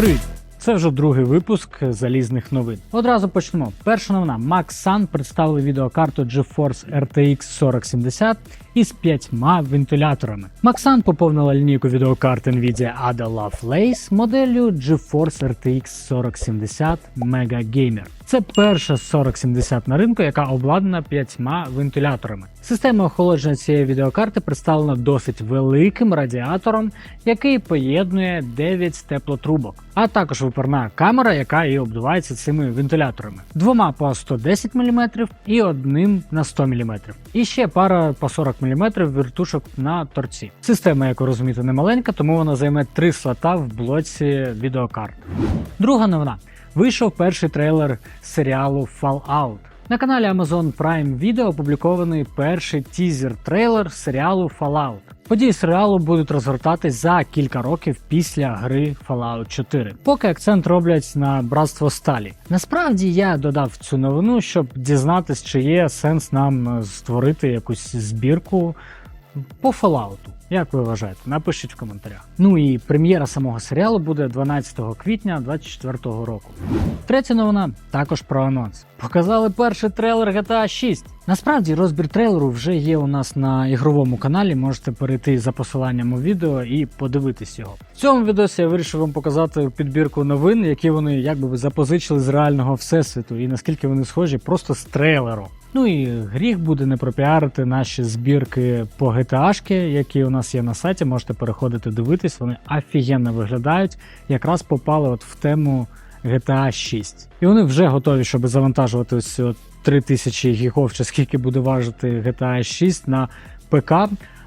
Привіт! Це вже другий випуск залізних новин. Одразу почнемо. Перша новина: Sun представили відеокарту GeForce RTX 4070 із п'ятьма вентиляторами. Sun поповнила лінійку відеокарт Nvidia Ada Lovelace моделлю GeForce RTX 4070 Mega Gamer. Це перша 4070 на ринку, яка обладнана п'ятьма вентиляторами. Система охолодження цієї відеокарти представлена досить великим радіатором, який поєднує 9 теплотрубок, а також випарна камера, яка і обдувається цими вентиляторами. Двома по 110 мм і одним на 100 мм. І ще пара по 40 мм вертушок на торці. Система, як ви розумієте, не маленька, тому вона займе три слота в блоці відеокарт. Друга новина. Вийшов перший трейлер серіалу Fallout. На каналі Amazon Prime Video опублікований перший тізер-трейлер серіалу Fallout. Події серіалу будуть розгортатись за кілька років після гри Fallout 4. Поки акцент роблять на братство сталі. Насправді я додав цю новину, щоб дізнатись, чи є сенс нам е, створити якусь збірку по Fallout. Як ви вважаєте? Напишіть в коментарях. Ну і прем'єра самого серіалу буде 12 квітня 2024 року. Третя новина також про анонс. Показали перший трейлер GTA 6. Насправді розбір трейлеру вже є у нас на ігровому каналі. Можете перейти за посиланням у відео і подивитись його. В цьому відосі я вирішив вам показати підбірку новин, які вони якби запозичили з реального всесвіту, і наскільки вони схожі просто з трейлеру. Ну і гріх буде не пропіарити наші збірки по GTA, які у нас є на сайті. Можете переходити дивитись, вони офігенно виглядають. Якраз попали от в тему GTA 6. І вони вже готові, щоб завантажувати ось ці от 3000 гігов, чи скільки буде важити GTA 6 на ПК.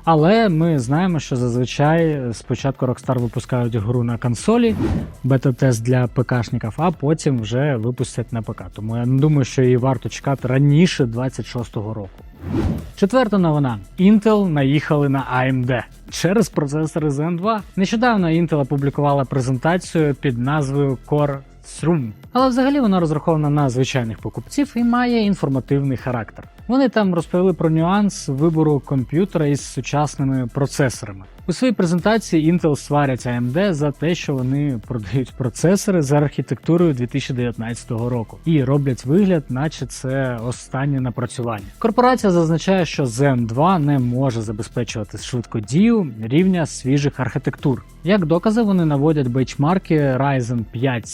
Але ми знаємо, що зазвичай спочатку Rockstar випускають гру на консолі, бета-тест для ПКшників, а потім вже випустять на ПК. Тому я не думаю, що її варто чекати раніше 26-го року. Четверта новина: Intel наїхали на AMD через процесори Zen 2. Нещодавно Intel опублікувала презентацію під назвою Core Thrum. Але взагалі вона розрахована на звичайних покупців і має інформативний характер. Вони там розповіли про нюанс вибору комп'ютера із сучасними процесорами. У своїй презентації Intel сварять AMD за те, що вони продають процесори за архітектурою 2019 року і роблять вигляд, наче це останнє напрацювання. Корпорація зазначає, що Zen 2 не може забезпечувати швидкодію рівня свіжих архітектур. Як докази, вони наводять бейчмарки Ryzen 5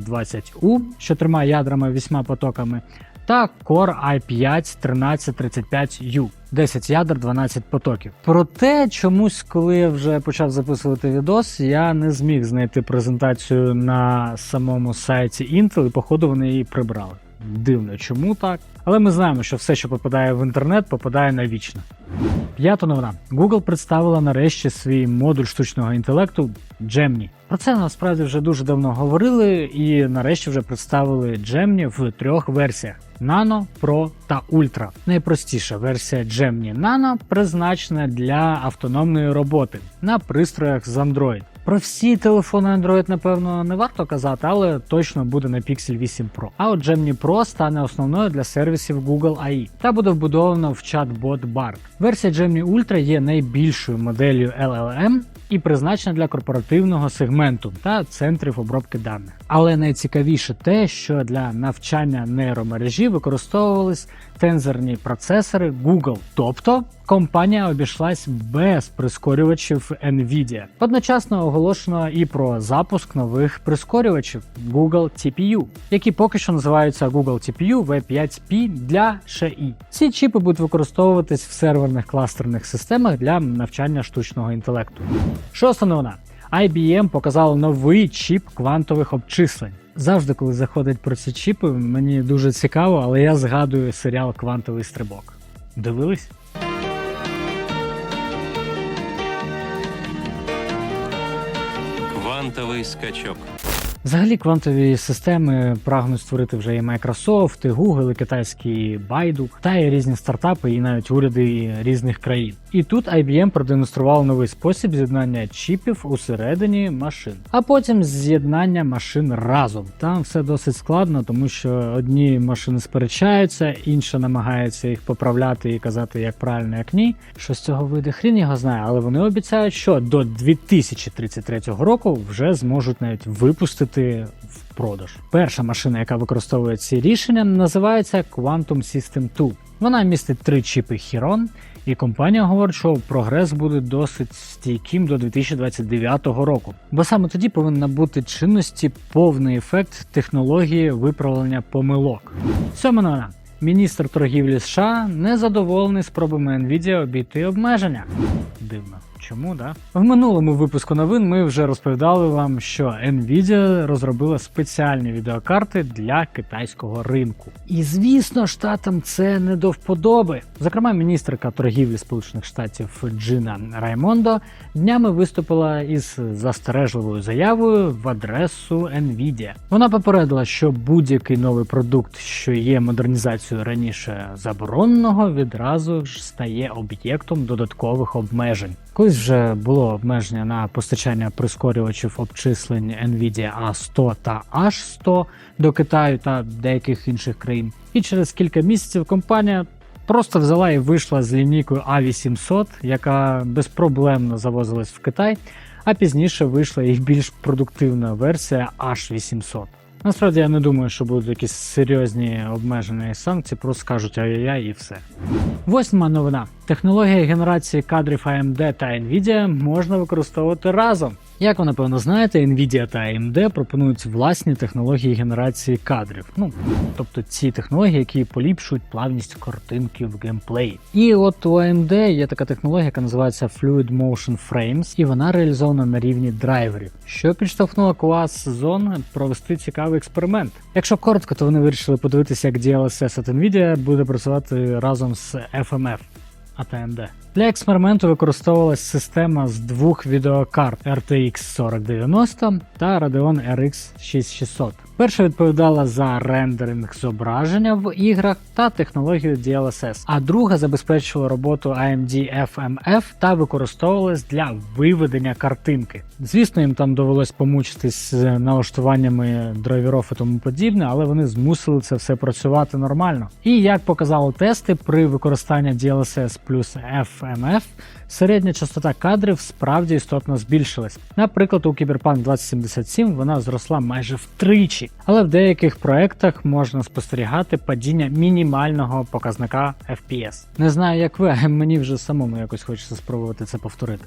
7520U, що трьома ядрами вісьма потоками, та Core i5 1335U. 10 ядер, 12 потоків. Проте чомусь, коли я вже почав записувати відос, я не зміг знайти презентацію на самому сайті Intel, і походу вони її прибрали. Дивно, чому так? Але ми знаємо, що все, що попадає в інтернет, попадає навічно. П'ята новина. Google представила нарешті свій модуль штучного інтелекту Gemini. Про це насправді вже дуже давно говорили, і нарешті вже представили Gemini в трьох версіях: Nano, Pro та Ultra. Найпростіша версія Gemini Nano призначена для автономної роботи на пристроях з Android. Про всі телефони Android, напевно, не варто казати, але точно буде на Pixel 8 Pro. А от Gemini Pro стане основною для сервісів Google AI та буде вбудовано в чат-бот BART. Версія Gemini Ultra є найбільшою моделлю LLM і призначена для корпоративного сегменту та центрів обробки даних. Але найцікавіше те, що для навчання нейромережі використовувались тензорні процесори Google, тобто компанія обійшлась без прискорювачів Nvidia. Одночасно оголошено і про запуск нових прискорювачів Google TPU, які поки що називаються Google TPU V5P для ШІ. Ці чіпи будуть використовуватись в серверних кластерних системах для навчання штучного інтелекту. Шоста новина. IBM показала новий чіп квантових обчислень. Завжди, коли заходить про ці чіпи, мені дуже цікаво, але я згадую серіал Квантовий стрибок. Дивились? Квантовий скачок. Взагалі, квантові системи прагнуть створити вже і Microsoft, і Google, і китайський Baidu, та і різні стартапи, і навіть уряди різних країн. І тут IBM продемонстрував новий спосіб з'єднання чіпів усередині машин, а потім з'єднання машин разом. Там все досить складно, тому що одні машини сперечаються, інша намагається їх поправляти і казати, як правильно, як ні. Що з цього вийде, хрін його знає, але вони обіцяють, що до 2033 року вже зможуть навіть випустити в продаж. Перша машина, яка використовує ці рішення, називається Quantum System 2. Вона містить три чіпи Chiron, і компанія говорить, що прогрес буде досить стійким до 2029 року. Бо саме тоді повинен набути чинності повний ефект технології виправлення помилок. Сьома новина. Міністр торгівлі США незадоволений спробами Nvidia обійти обмеження. Дивно. Чому да? В минулому випуску новин ми вже розповідали вам, що Nvidia розробила спеціальні відеокарти для китайського ринку. І звісно, штатам це не до вподоби. Зокрема, міністерка торгівлі Сполучених Штатів Джина Раймондо днями виступила із застережливою заявою в адресу Nvidia. Вона попередила, що будь-який новий продукт, що є модернізацією раніше забороненого, відразу ж стає об'єктом додаткових обмежень. Колись вже було обмеження на постачання прискорювачів обчислень Nvidia A100 та H100 до Китаю та деяких інших країн. І через кілька місяців компанія просто взяла і вийшла з лінійкою A800, яка безпроблемно завозилась в Китай, а пізніше вийшла і більш продуктивна версія H800. Насправді я не думаю, що будуть якісь серйозні обмежені санкції, просто скажуть ай-яй і все. Восьма новина. Технологія генерації кадрів AMD та Nvidia можна використовувати разом. Як ви напевно знаєте, Nvidia та AMD пропонують власні технології генерації кадрів. Ну тобто ці технології, які поліпшують плавність картинки в геймплеї. І от у AMD є така технологія, яка називається Fluid Motion Frames, і вона реалізована на рівні драйверів, що підштовхнуло клас Zone провести цікавий експеримент. Якщо коротко, то вони вирішили подивитися, як DLSS від Nvidia буде працювати разом з FMF. ATMD. Для експерименту використовувалась система з двох відеокарт RTX 4090 та Radeon RX 6600. Перша відповідала за рендеринг зображення в іграх та технологію DLSS, а друга забезпечувала роботу AMD FMF та використовувалась для виведення картинки. Звісно, їм там довелось помучитись з налаштуваннями драйверів і тому подібне, але вони змусили це все працювати нормально. І як показали тести, при використанні DLSS плюс FMF середня частота кадрів справді істотно збільшилась. Наприклад, у Cyberpunk 2077 вона зросла майже втричі, але в деяких проектах можна спостерігати падіння мінімального показника FPS. Не знаю, як ви, а мені вже самому якось хочеться спробувати це повторити.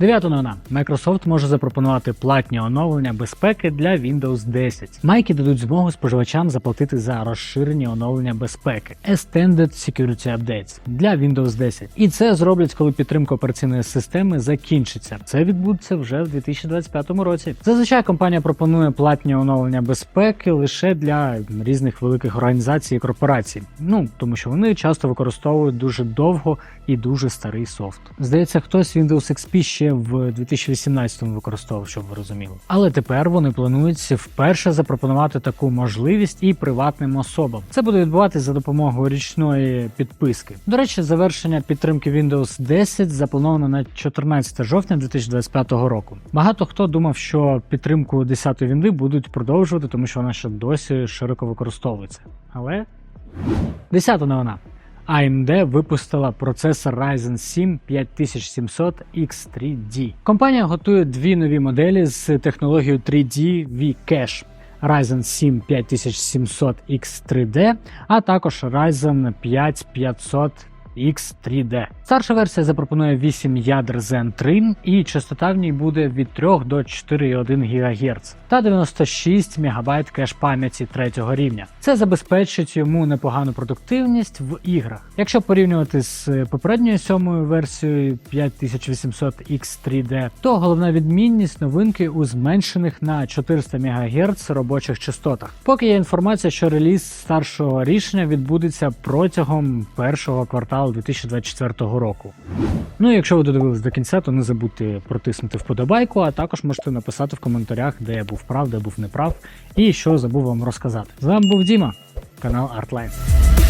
Дев'ята новина. Microsoft може запропонувати платні оновлення безпеки для Windows 10. Майки дадуть змогу споживачам заплатити за розширені оновлення безпеки Extended Security Updates для Windows 10. І це зроблять, коли підтримка операційної системи закінчиться. Це відбудеться вже в 2025 році. Зазвичай компанія пропонує платні оновлення безпеки лише для різних великих організацій і корпорацій. Ну тому що вони часто використовують дуже довго і дуже старий софт. Здається, хтось Windows XP ще в 2018-му використовував, щоб ви розуміли. Але тепер вони планують вперше запропонувати таку можливість і приватним особам. Це буде відбуватися за допомогою річної підписки. До речі, завершення підтримки Windows 10 заплановано на 14 жовтня 2025 року. Багато хто думав, що підтримку 10-ї вінди будуть продовжувати, тому що вона ще досі широко використовується. Але 10-та новина. AMD випустила процесор Ryzen 7 5700 X3D. Компанія готує дві нові моделі з технологією 3D V-Cache. Ryzen 7 5700 X3D, а також Ryzen 5500 X3D. Старша версія запропонує 8 ядер Zen 3 і частота в ній буде від 3 до 4,1 ГГц та 96 МБ кеш пам'яті третього рівня. Це забезпечить йому непогану продуктивність в іграх. Якщо порівнювати з попередньою сьомою версією 5800 X3D, то головна відмінність новинки у зменшених на 400 МГц робочих частотах. Поки є інформація, що реліз старшого рішення відбудеться протягом першого кварталу квартал 2024 року. Ну і якщо ви додивились до кінця, то не забудьте протиснути вподобайку, а також можете написати в коментарях, де я був прав, де був неправ, і що забув вам розказати. З вами був Діма, канал ArtLine.